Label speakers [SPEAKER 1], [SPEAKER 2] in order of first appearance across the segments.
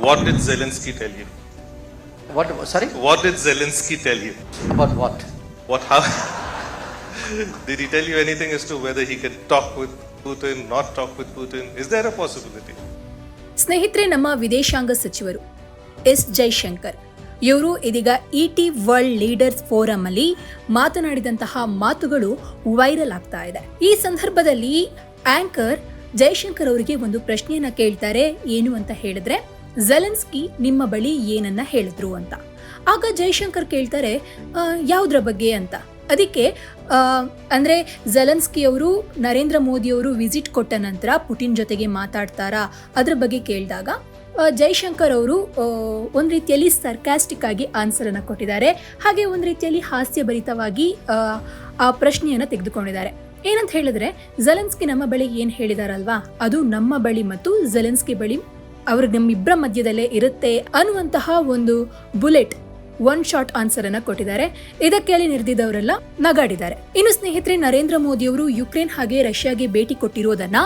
[SPEAKER 1] What did Zelensky tell you?
[SPEAKER 2] What, sorry?
[SPEAKER 1] What did Zelensky tell you?
[SPEAKER 2] About what?
[SPEAKER 1] What how did he tell you anything as to whether he could talk with Putin, not talk with Putin? Is there a possibility?
[SPEAKER 3] ಸ್ನೇಹಿತರೆ ನಮ್ಮ ವಿದೇಶಾಂಗ ಸಚಿವರು S Jaishankar ಇವರು ಇದೀಗ ET ಟಿ world leaders forum ಅಲ್ಲಿ ಮಾತನಾಡಿದಂತಹ ಮಾತುಗಳು ವೈರಲ್ ಆಗ್ತಾ ಇದೆ ಈ ಸಂದರ್ಭದಲ್ಲಿ ಆಂಕರ್ ಜೈಶಂಕರ್ ಅವರಿಗೆ ಒಂದು ಪ್ರಶ್ನೆಯನ್ನ ಕೇಳ್ತಾರೆ ಏನು ಅಂತ ಹೇಳಿದ್ರೆ ಜೆಲೆನ್ಸ್ಕಿ ನಿಮ್ಮ ಬಳಿ ಏನನ್ನ ಹೇಳಿದ್ರು ಅಂತ. ಆಗ ಜೈಶಂಕರ್ ಕೇಳ್ತಾರೆ "ಆ, ಯಾವುದ್ರ ಬಗ್ಗೆ ಅಂತ? ಅದಕ್ಕೆ ಅಂದರೆ ಜೆಲೆನ್ಸ್ಕಿ ಅವರು ನರೇಂದ್ರ ಮೋದಿ ಅವರು ವಿಸಿಟ್ ಕೊಟ್ಟ ನಂತರ ಪುಟಿನ್ ಜೊತೆಗೆ ಮಾತಾಡ್ತಾರಾ? ಅದ್ರ ಬಗ್ಗೆ ಕೇಳಿದಾಗ ಜೈಶಂಕರ್ ಅವರು ಒಂದು ರೀತಿಯಲ್ಲಿ ಸರ್ಕಾಸ್ಟಿಕ್ ಆಗಿ ಆನ್ಸರ್ ಅನ್ನ ಕೊಟ್ಟಿದ್ದಾರೆ. ಹಾಗೆ ಒಂದು ರೀತಿಯಲ್ಲಿ ಹಾಸ್ಯಭರಿತವಾಗಿ ಆ, ಪ್ರಶ್ನೆಯನ್ನ ತೆಗೆದುಕೊಂಡಿದ್ದಾರೆ. ಏನಂತ ಹೇಳಿದ್ರೆ ಜೆಲೆನ್ಸ್ಕಿ ನಮ್ಮ ಬಳಿ ಏನು ಹೇಳಿದಾರಲ್ವಾ? ಅದು ನಮ್ಮ ಬಳಿ ಮತ್ತು ಜೆಲೆನ್ಸ್ಕಿ ಬಳಿ ಅವ್ರ ನಮ್ಮಿಬ್ಬರ ಮಧ್ಯದಲ್ಲೇ ಇರುತ್ತೆ ಅನ್ನುವಂತಹ ಒಂದು ಬುಲೆಟ್ ಒನ್ ಶಾಟ್ ಆನ್ಸರ್ ಅನ್ನ ಕೊಟ್ಟಿದ್ದಾರೆ. ಇದಕ್ಕೆ ಅಲ್ಲಿ ನಿರ್ದಿದವರೆಲ್ಲ ನಗಾಡಿದ್ದಾರೆ. ಇನ್ನು ಸ್ನೇಹಿತರೆ, ನರೇಂದ್ರ ಮೋದಿ ಅವರು ಯುಕ್ರೇನ್ ಹಾಗೆ ರಷ್ಯಾಗೆ ಭೇಟಿ ಕೊಟ್ಟಿರೋದನ್ನ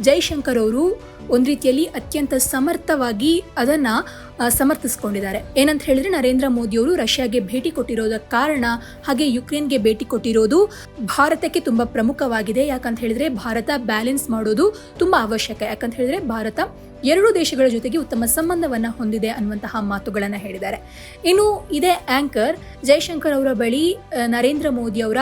[SPEAKER 3] ಜೈಶಂಕರ್ ಅವರು ಒಂದ್ ರೀತಿಯಲ್ಲಿ ಅತ್ಯಂತ ಸಮರ್ಥವಾಗಿ ಅದನ್ನ ಸಮರ್ಥಿಸ್ಕೊಂಡಿದ್ದಾರೆ. ಏನಂತ ಹೇಳಿದ್ರೆ ನರೇಂದ್ರ ಮೋದಿ ಅವರು ರಷ್ಯಾಗೆ ಭೇಟಿ ಕೊಟ್ಟಿರೋದ ಕಾರಣ, ಹಾಗೆ ಯುಕ್ರೇನ್ಗೆ ಭೇಟಿ ಕೊಟ್ಟಿರೋದು ಭಾರತಕ್ಕೆ ತುಂಬಾ ಪ್ರಮುಖವಾಗಿದೆ. ಯಾಕಂತ ಹೇಳಿದ್ರೆ ಭಾರತ ಬ್ಯಾಲೆನ್ಸ್ ಮಾಡೋದು ತುಂಬಾ ಅವಶ್ಯಕ. ಯಾಕಂತ ಹೇಳಿದ್ರೆ ಭಾರತ ಎರಡು ದೇಶಗಳ ಜೊತೆಗೆ ಉತ್ತಮ ಸಂಬಂಧವನ್ನ ಹೊಂದಿದೆ ಅನ್ನುವಂತಹ ಮಾತುಗಳನ್ನ ಹೇಳಿದ್ದಾರೆ. ಇನ್ನು ಇದೇ ಆಂಕರ್ ಜೈಶಂಕರ್ ಅವರ ಬಳಿ ನರೇಂದ್ರ ಮೋದಿ ಅವರ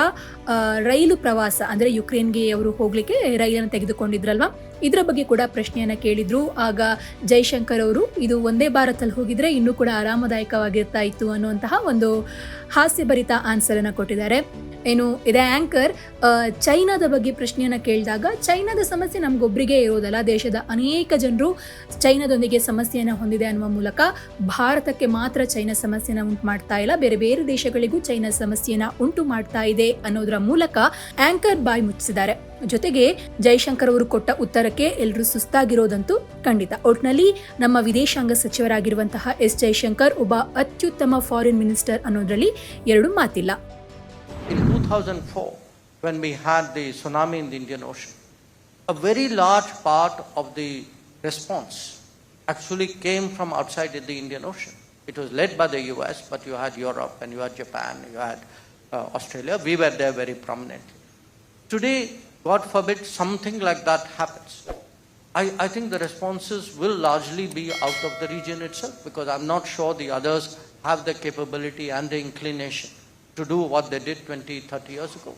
[SPEAKER 3] ರೈಲು ಪ್ರವಾಸ, ಅಂದ್ರೆ ಯುಕ್ರೇನ್ಗೆ ಅವರು ಹೋಗ್ಲಿಕ್ಕೆ ರೈಲನ್ನು ತೆಗೆದುಕೊಂಡಿದ್ರಲ್ವಾ? ಇದರ ಬಗ್ಗೆ ಕೂಡ ಪ್ರಶ್ನೆಯನ್ನು ಕೇಳಿದ್ರು. ಆಗ ಜೈಶಂಕರ್ ಅವರು, ಇದು ಒಂದೇ ಭಾರತಲ್ಲಿ ಹೋಗಿದ್ರೆ ಇನ್ನೂ ಕೂಡ ಆರಾಮದಾಯಕವಾಗಿರ್ತಾ ಇತ್ತು ಅನ್ನುವಂತಹ ಒಂದು ಹಾಸ್ಯಭರಿತ ಆನ್ಸರ್ ಅನ್ನ ಕೊಟ್ಟಿದ್ದಾರೆ. ಏನು ಇದೆ ಆಂಕರ್ ಚೈನಾದ ಬಗ್ಗೆ ಪ್ರಶ್ನೆಯನ್ನು ಕೇಳಿದಾಗ ಚೈನಾದ ಸಮಸ್ಯೆ ನಮಗೊಬ್ಬರಿಗೆ ಇರೋದಲ್ಲ, ದೇಶದ ಅನೇಕ ಜನರು ಚೈನಾದೊಂದಿಗೆ ಸಮಸ್ಯೆಯನ್ನು ಹೊಂದಿದೆ ಅನ್ನುವ ಮೂಲಕ ಭಾರತಕ್ಕೆ ಮಾತ್ರ ಚೈನಾ ಸಮಸ್ಯೆನ ಉಂಟು ಮಾಡ್ತಾ ಇಲ್ಲ, ಬೇರೆ ಬೇರೆ ದೇಶಗಳಿಗೂ ಚೈನಾ ಸಮಸ್ಯೆಯನ್ನ ಉಂಟು ಮಾಡ್ತಾ ಇದೆ ಅನ್ನೋದರ ಮೂಲಕ ಆಂಕರ್ ಬಾಯ್ ಮುಚ್ಚಿಸಿದ್ದಾರೆ. ಜೊತೆಗೆ ಜೈಶಂಕರ್ ಅವರು ಕೊಟ್ಟ ಉತ್ತರಕ್ಕೆ ಎಲ್ಲರೂ ಸುಸ್ತಾಗಿರೋದಂತೂ ಖಂಡಿತ. ಒಟ್ನಲ್ಲಿ ನಮ್ಮ ವಿದೇಶಾಂಗ ಸಚಿವರಾಗಿರುವಂತಹ ಎಸ್ ಜೈಶಂಕರ್ ಒಬ್ಬ ಅತ್ಯುತ್ತಮ ಫಾರಿನ್ ಮಿನಿಸ್ಟರ್ ಅನ್ನೋದ್ರಲ್ಲಿ ಎರಡು ಮಾತಿಲ್ಲ.
[SPEAKER 2] 2004, when we had the tsunami in the Indian Ocean, a very large part of the response actually came from outside the Indian Ocean. It was led by the US, but you had Europe and you had Japan, you had uh, Australia. We were there very prominently. Today, God forbid, something like that happens. I, I think the responses will largely be out of the region itself because I'm not sure the others have the capability and the inclination to do what they did 20, 30 years ago.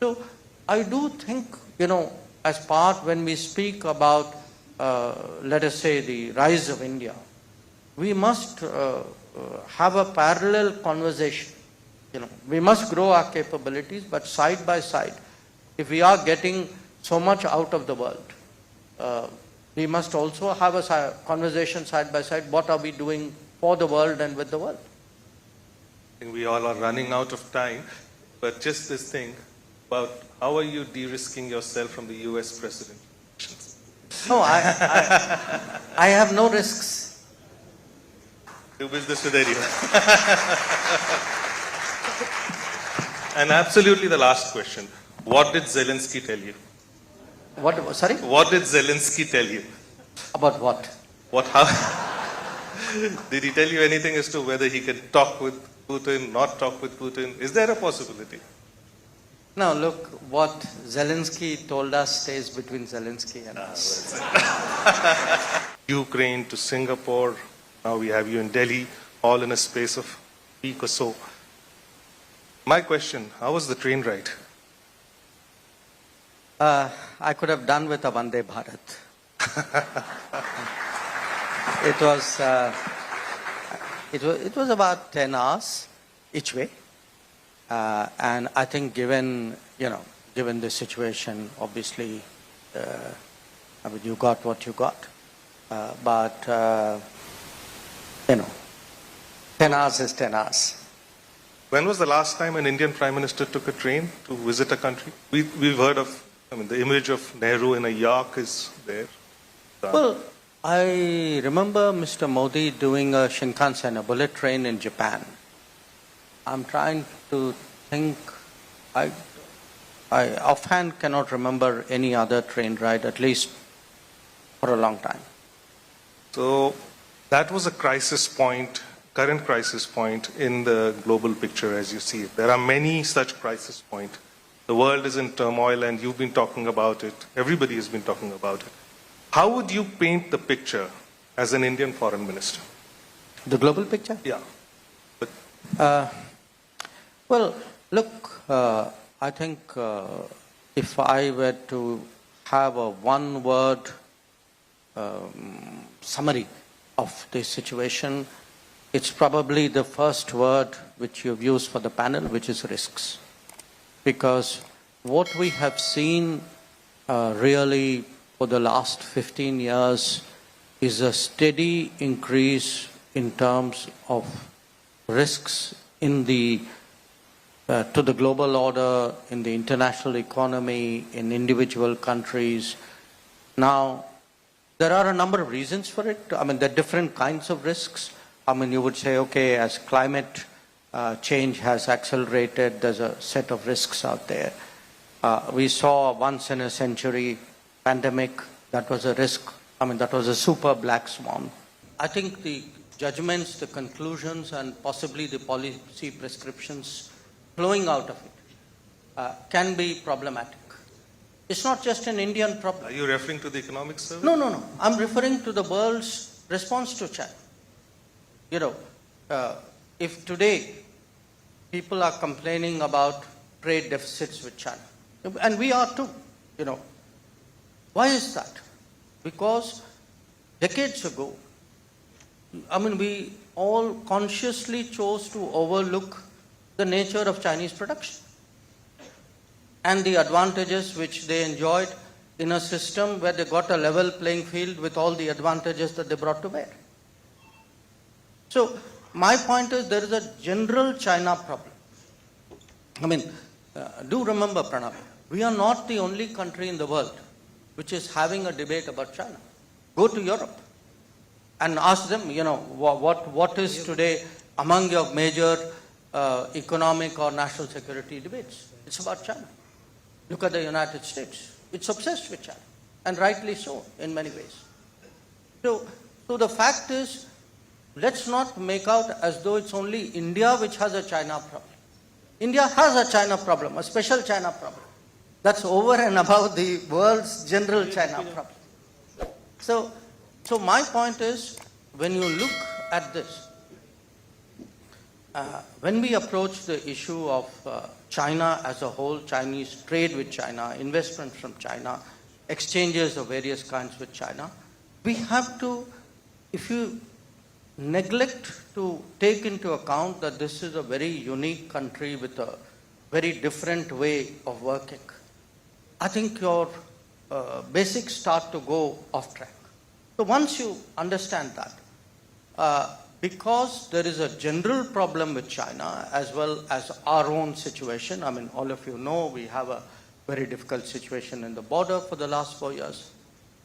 [SPEAKER 2] So I do think, you know, as part when we speak about, uh, let us say, the rise of India, we must uh, uh, have a parallel conversation. You know, we must grow our capabilities, but side by side, if we are getting so much out of the world, uh, we must also have a conversation side by side. What are we doing for the world and with the world?
[SPEAKER 1] Think we all are running out of time, but just this thing about how are you de-risking yourself from the US president?
[SPEAKER 2] No, I, I, I have no risks.
[SPEAKER 1] Do business with anyone. and absolutely the last question. What did Zelensky tell you?
[SPEAKER 2] What, sorry?
[SPEAKER 1] What did Zelensky tell you?
[SPEAKER 2] About what?
[SPEAKER 1] What how did he tell you anything as to whether he can talk with Putin, not talk with Putin? Is there a possibility?
[SPEAKER 2] Now, look, what Zelensky told us stays between Zelensky and us.
[SPEAKER 1] Ukraine to Singapore. Now we have you in Delhi, all in a space of a week or so. My question: How was the train ride?
[SPEAKER 2] Uh, I could have done with a Vande Bharat. it was, uh, it was, it was about 10 hours each way. Uh, and I think given, you know, given the situation, obviously, uh, I mean, you got what you got. Uh, but, uh, you know, 10 hours is 10 hours.
[SPEAKER 1] When was the last time an Indian Prime Minister took a train to visit a country? We, we've heard of, I mean, the image of Nehru in a yak is there.
[SPEAKER 2] Well, I remember Mr. Modi doing a Shinkansen, a bullet train in Japan. I'm trying to think. I, I offhand cannot remember any other train ride, at least for a long time.
[SPEAKER 1] So that was a crisis point, current crisis point in the global picture as you see it. There are many such crisis points. The world is in turmoil and you've been talking about it. Everybody has been talking about it. How would you paint the picture as an Indian foreign minister?
[SPEAKER 2] The global picture?
[SPEAKER 1] Yeah. But
[SPEAKER 2] Uh, well, look, uh, I think uh, if I were to have a one word um, summary of the situation, it's probably the first word which you've used for the panel, which is risks. Because what we have seen uh, really for the last 15 years is a steady increase in terms of risks in the uh, to the global order, in the international economy, in individual countries. Now, there are a number of reasons for it. I mean, there are different kinds of risks. I mean, you would say, okay, as climate uh, change has accelerated, there's a set of risks out there. Uh, we saw once in a century pandemic. That was a risk. I mean, that was a super black swan. I think the judgments, the conclusions, and possibly the policy prescriptions flowing out of it uh, can be problematic. It's not just an Indian problem.
[SPEAKER 1] are you referring to the economic survey?
[SPEAKER 2] No, no, no. I'm referring to the world's response to China. You know, uh, if today people are complaining about trade deficits with China, and we are too, you know, why is that? Because decades ago, I mean, we all consciously chose to overlook the nature of Chinese production and the advantages which they enjoyed in a system where they got a level playing field with all the advantages that they brought to bear. So, my point is there is a general China problem. I mean, uh, do remember, Pranab, we are not the only country in the world which is having a debate about China. Go to Europe and ask them, you know, what, what, what is today among your major uh, economic or national security debates? It's about China. Look at the United States. It's obsessed with China, and rightly so in many ways. So, so the fact is, let's not make out as though it's only India which has a China problem. India has a China problem, a special China problem. That's over and above the world's general China problem. So, so my point is, when you look at this, uh, when we approach the issue of uh, China as a whole, Chinese trade with China, investment from China, exchanges of various kinds with China, we have to, if you neglect to take into account that this is a very unique country with a very different way of working, I think your uh, basics start to go off track. So once you understand that, uh, because there is a general problem with China as well as our own situation, I mean, all of you know we have a very difficult situation in the border for the last four years.